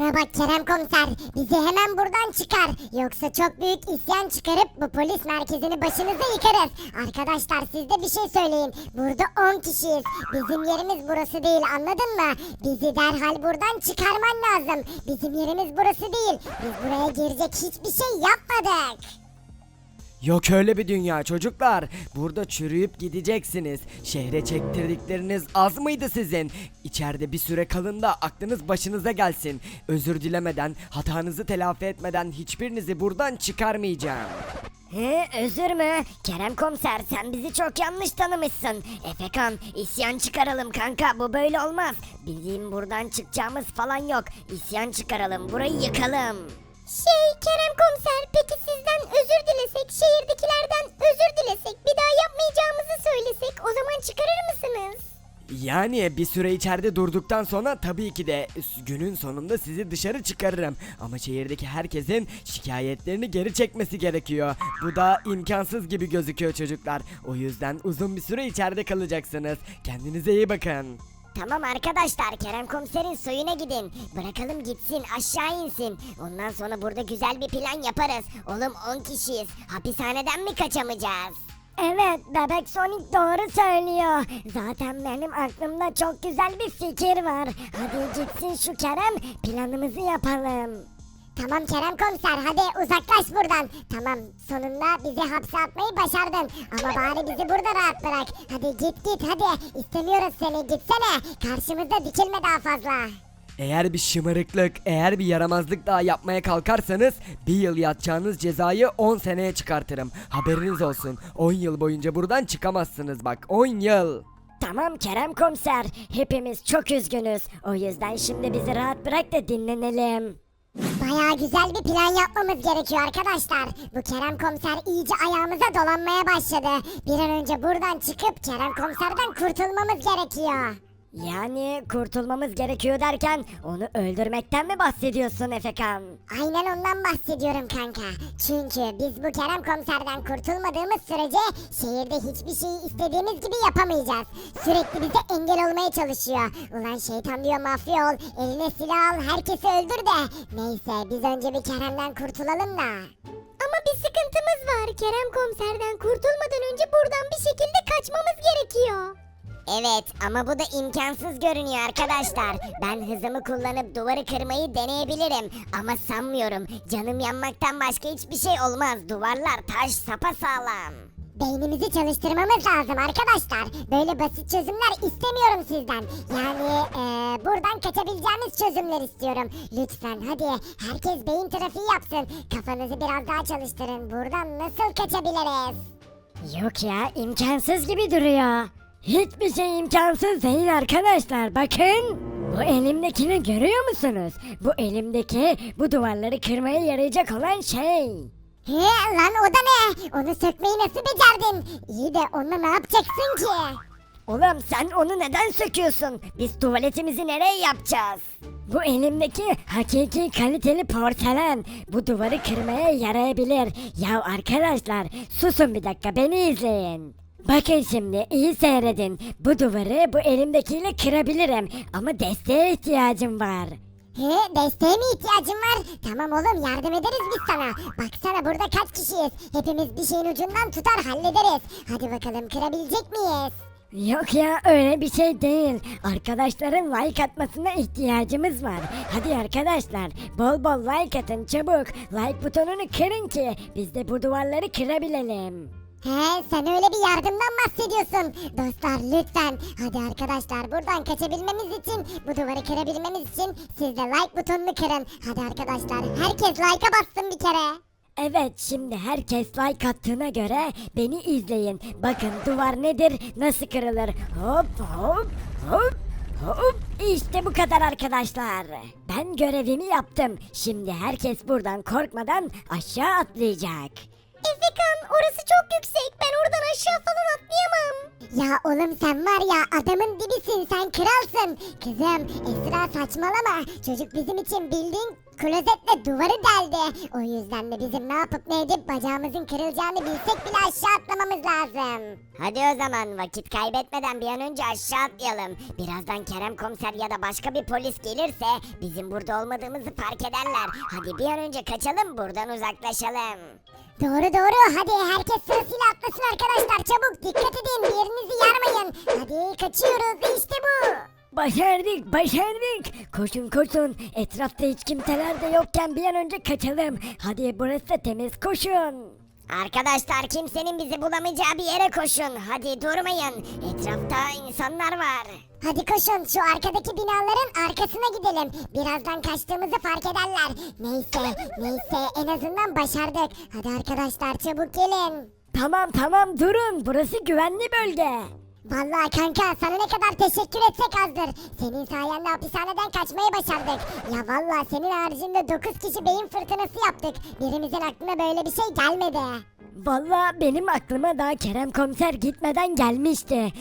Bana bak Kerem komiser bizi hemen buradan çıkar. Yoksa çok büyük isyan çıkarıp bu polis merkezini başınıza yıkarız. Arkadaşlar siz de bir şey söyleyin. Burada 10 kişiyiz. Bizim yerimiz burası değil anladın mı? Bizi derhal buradan çıkarman lazım. Bizim yerimiz burası değil. Biz buraya girecek hiçbir şey yapmadık. Yok öyle bir dünya çocuklar. Burada çürüyüp gideceksiniz. Şehre çektirdikleriniz az mıydı sizin? İçeride bir süre kalın da aklınız başınıza gelsin. Özür dilemeden, hatanızı telafi etmeden hiçbirinizi buradan çıkarmayacağım. He özür mü? Kerem komiser sen bizi çok yanlış tanımışsın. Efekan isyan çıkaralım kanka bu böyle olmaz. Bizim buradan çıkacağımız falan yok. İsyan çıkaralım burayı yıkalım. Şey Kerem komiser peki sizden özür dilesek şehirdekilerden özür dilesek bir daha yapmayacağımızı söylesek o zaman çıkarır mısınız? Yani bir süre içeride durduktan sonra tabii ki de günün sonunda sizi dışarı çıkarırım. Ama şehirdeki herkesin şikayetlerini geri çekmesi gerekiyor. Bu da imkansız gibi gözüküyor çocuklar. O yüzden uzun bir süre içeride kalacaksınız. Kendinize iyi bakın. Tamam arkadaşlar Kerem komiserin soyuna gidin. Bırakalım gitsin aşağı insin. Ondan sonra burada güzel bir plan yaparız. Oğlum 10 kişiyiz. Hapishaneden mi kaçamayacağız? Evet bebek Sonic doğru söylüyor. Zaten benim aklımda çok güzel bir fikir var. Hadi gitsin şu Kerem planımızı yapalım. Tamam Kerem komiser hadi uzaklaş buradan. Tamam sonunda bizi hapse atmayı başardın. Ama bari bizi burada rahat bırak. Hadi git git hadi. İstemiyoruz seni gitsene. Karşımızda dikilme daha fazla. Eğer bir şımarıklık, eğer bir yaramazlık daha yapmaya kalkarsanız bir yıl yatacağınız cezayı 10 seneye çıkartırım. Haberiniz olsun. 10 yıl boyunca buradan çıkamazsınız bak. 10 yıl. Tamam Kerem komiser. Hepimiz çok üzgünüz. O yüzden şimdi bizi rahat bırak da dinlenelim. Baya güzel bir plan yapmamız gerekiyor arkadaşlar. Bu Kerem komiser iyice ayağımıza dolanmaya başladı. Bir an önce buradan çıkıp Kerem komiserden kurtulmamız gerekiyor. Yani kurtulmamız gerekiyor derken onu öldürmekten mi bahsediyorsun Efekan? Aynen ondan bahsediyorum kanka. Çünkü biz bu Kerem komiserden kurtulmadığımız sürece şehirde hiçbir şeyi istediğimiz gibi yapamayacağız. Sürekli bize engel olmaya çalışıyor. Ulan şeytan diyor mafya ol, eline silah al, herkesi öldür de. Neyse biz önce bir Kerem'den kurtulalım da. Ama bir sıkıntımız var. Kerem komiserden kurtulmadan önce buradan bir şekilde kaçmamız gerekiyor. Evet ama bu da imkansız görünüyor arkadaşlar. Ben hızımı kullanıp duvarı kırmayı deneyebilirim ama sanmıyorum. Canım yanmaktan başka hiçbir şey olmaz. Duvarlar taş sapasağlam. Beynimizi çalıştırmamız lazım arkadaşlar. Böyle basit çözümler istemiyorum sizden. Yani eee, buradan kaçabileceğimiz çözümler istiyorum. Lütfen hadi herkes beyin trafiği yapsın. Kafanızı biraz daha çalıştırın. Buradan nasıl kaçabiliriz? Yok ya imkansız gibi duruyor. Hiçbir şey imkansız değil arkadaşlar bakın. Bu elimdekini görüyor musunuz? Bu elimdeki bu duvarları kırmaya yarayacak olan şey. He lan o da ne? Onu sökmeyi nasıl becerdin? İyi de onunla ne yapacaksın ki? Oğlum sen onu neden söküyorsun? Biz tuvaletimizi nereye yapacağız? Bu elimdeki hakiki kaliteli porselen. Bu duvarı kırmaya yarayabilir. Ya arkadaşlar susun bir dakika beni izleyin. Bakın şimdi iyi seyredin. Bu duvarı bu elimdekiyle kırabilirim. Ama desteğe ihtiyacım var. He desteğe mi ihtiyacın var? Tamam oğlum yardım ederiz biz sana. Baksana burada kaç kişiyiz? Hepimiz bir şeyin ucundan tutar hallederiz. Hadi bakalım kırabilecek miyiz? Yok ya öyle bir şey değil. Arkadaşların like atmasına ihtiyacımız var. Hadi arkadaşlar bol bol like atın çabuk. Like butonunu kırın ki biz de bu duvarları kırabilelim. He sen öyle bir yardımdan bahsediyorsun. Dostlar lütfen. Hadi arkadaşlar buradan kaçabilmemiz için bu duvarı kırabilmemiz için siz de like butonunu kırın. Hadi arkadaşlar herkes like'a bassın bir kere. Evet şimdi herkes like attığına göre beni izleyin. Bakın duvar nedir nasıl kırılır. Hop hop hop hop. İşte bu kadar arkadaşlar. Ben görevimi yaptım. Şimdi herkes buradan korkmadan aşağı atlayacak. Efekan orası çok yüksek. Ben oradan aşağı falan atlayamam. Ya oğlum sen var ya adamın dibisin sen kralsın. Kızım Esra saçmalama. Çocuk bizim için bildiğin klozetle duvarı deldi. O yüzden de bizim ne yapıp ne edip bacağımızın kırılacağını bilsek bile aşağı atlamamız lazım. Hadi o zaman vakit kaybetmeden bir an önce aşağı atlayalım. Birazdan Kerem komiser ya da başka bir polis gelirse bizim burada olmadığımızı fark ederler. Hadi bir an önce kaçalım buradan uzaklaşalım. Doğru doğru hadi herkes sırasıyla atlasın arkadaşlar çabuk dikkat edin bir yerinizi yarmayın. Hadi kaçıyoruz işte bu. Başardık, başardık. Koşun koşun. Etrafta hiç kimseler de yokken bir an önce kaçalım. Hadi burası da temiz koşun. Arkadaşlar kimsenin bizi bulamayacağı bir yere koşun. Hadi durmayın. Etrafta insanlar var. Hadi koşun şu arkadaki binaların arkasına gidelim. Birazdan kaçtığımızı fark ederler. Neyse neyse en azından başardık. Hadi arkadaşlar çabuk gelin. Tamam tamam durun. Burası güvenli bölge. Vallahi kanka sana ne kadar teşekkür etsek azdır. Senin sayende hapishaneden kaçmayı başardık. Ya vallahi senin haricinde 9 kişi beyin fırtınası yaptık. Birimizin aklına böyle bir şey gelmedi. Vallahi benim aklıma daha Kerem komiser gitmeden gelmişti.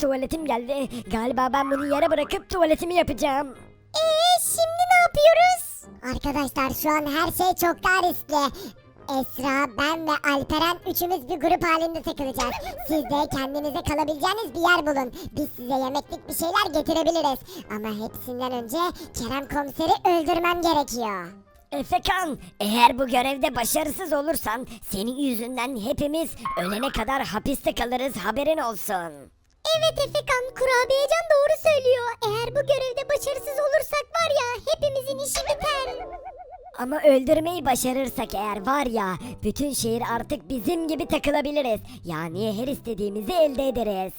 Tuvaletim geldi. Galiba ben bunu yere bırakıp tuvaletimi yapacağım. Eee şimdi ne yapıyoruz? Arkadaşlar şu an her şey çok daha riskli. Esra, ben ve Alperen üçümüz bir grup halinde takılacağız. Siz de kendinize kalabileceğiniz bir yer bulun. Biz size yemeklik bir şeyler getirebiliriz. Ama hepsinden önce Kerem komiseri öldürmem gerekiyor. Efekan, eğer bu görevde başarısız olursan senin yüzünden hepimiz ölene kadar hapiste kalırız haberin olsun. Evet Efekan, kurabiyecan doğru söylüyor. Eğer bu görevde başarısız olursak var ya hepimizin işi biter. Ama öldürmeyi başarırsak eğer var ya bütün şehir artık bizim gibi takılabiliriz. Yani her istediğimizi elde ederiz.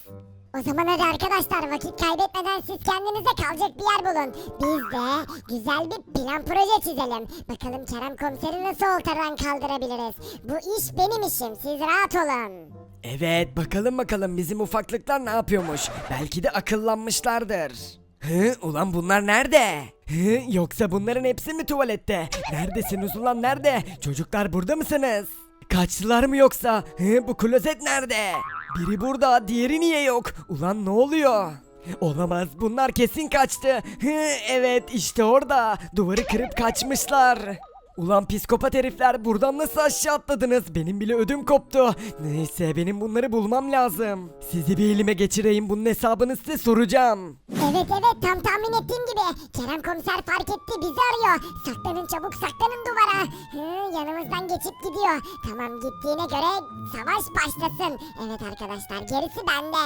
O zaman hadi arkadaşlar vakit kaybetmeden siz kendinize kalacak bir yer bulun. Biz de güzel bir plan proje çizelim. Bakalım Kerem komiseri nasıl ortadan kaldırabiliriz. Bu iş benim işim siz rahat olun. Evet bakalım bakalım bizim ufaklıklar ne yapıyormuş. Belki de akıllanmışlardır. Hı, ulan bunlar nerede? Hı, yoksa bunların hepsi mi tuvalette? Neredesiniz ulan nerede? Çocuklar burada mısınız? Kaçtılar mı yoksa? Hı, bu klozet nerede? Biri burada, diğeri niye yok? Ulan ne oluyor? Olamaz bunlar kesin kaçtı. Hı, evet işte orada. Duvarı kırıp kaçmışlar. Ulan psikopat herifler buradan nasıl aşağı atladınız? Benim bile ödüm koptu. Neyse benim bunları bulmam lazım. Sizi bir elime geçireyim bunun hesabını size soracağım. Evet evet tam tahmin ettiğim gibi. Kerem komiser fark etti bizi arıyor. Saklanın çabuk saklanın duvara. Hı, yanımızdan geçip gidiyor. Tamam gittiğine göre savaş başlasın. Evet arkadaşlar gerisi bende.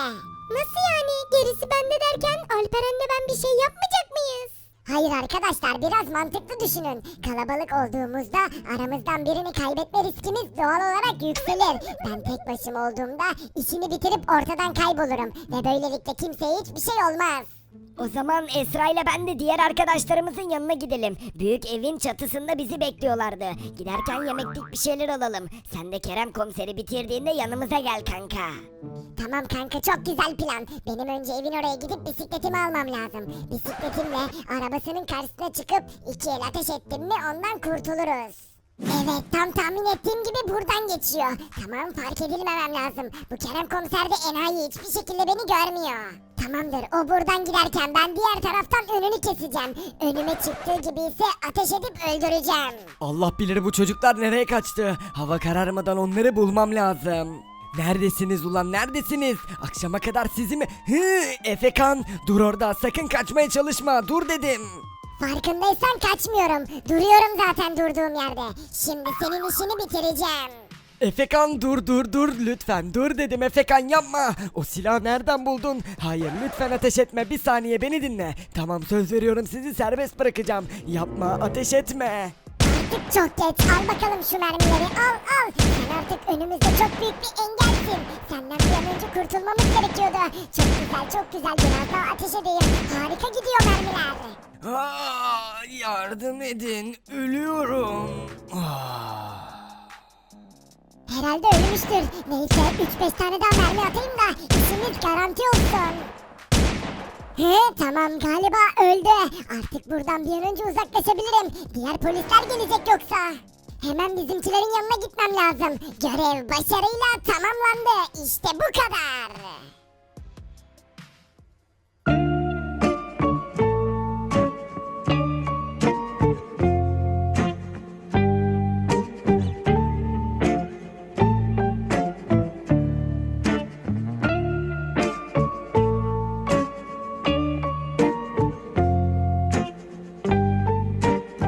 Nasıl yani? Gerisi bende derken Alperen'le ben bir şey yapmayacak mıyız? Hayır arkadaşlar biraz mantıklı düşünün. Kalabalık olduğumuzda aramızdan birini kaybetme riskimiz doğal olarak yükselir. Ben tek başım olduğumda işini bitirip ortadan kaybolurum. Ve böylelikle kimseye hiçbir şey olmaz. O zaman Esra ile ben de diğer arkadaşlarımızın yanına gidelim. Büyük evin çatısında bizi bekliyorlardı. Giderken yemeklik bir şeyler alalım. Sen de Kerem komiseri bitirdiğinde yanımıza gel kanka. Tamam kanka çok güzel plan. Benim önce evin oraya gidip bisikletimi almam lazım. Bisikletimle arabasının karşısına çıkıp iki el ateş ettim mi ondan kurtuluruz. Evet tam tahmin ettiğim gibi buradan geçiyor. Tamam fark edilmemem lazım. Bu Kerem komiser de enayi hiçbir şekilde beni görmüyor. Tamamdır o buradan giderken ben diğer taraftan önünü keseceğim. Önüme çıktığı gibi ise ateş edip öldüreceğim. Allah bilir bu çocuklar nereye kaçtı. Hava kararmadan onları bulmam lazım. Neredesiniz ulan neredesiniz? Akşama kadar sizi mi? Hı, Efekan dur orada sakın kaçmaya çalışma dur dedim. Farkındaysan kaçmıyorum. Duruyorum zaten durduğum yerde. Şimdi senin işini bitireceğim. Efekan dur dur dur lütfen dur dedim Efekan yapma. O silahı nereden buldun? Hayır lütfen ateş etme bir saniye beni dinle. Tamam söz veriyorum sizi serbest bırakacağım. Yapma ateş etme. Artık çok geç. Al bakalım şu mermileri. Al al. Sen artık önümüzde çok büyük bir engelsin. Senden bir an önce kurtulmamız gerekiyordu. Çok güzel çok güzel. Biraz daha ateş edeyim. Harika gidiyor mermiler. Aa, yardım edin ölüyorum. Ah. Herhalde ölmüştür. Neyse 3-5 tane daha mermi atayım da işimiz garanti olsun. He tamam galiba öldü. Artık buradan bir an önce uzaklaşabilirim. Diğer polisler gelecek yoksa. Hemen bizimkilerin yanına gitmem lazım. Görev başarıyla tamamlandı. İşte bu kadar.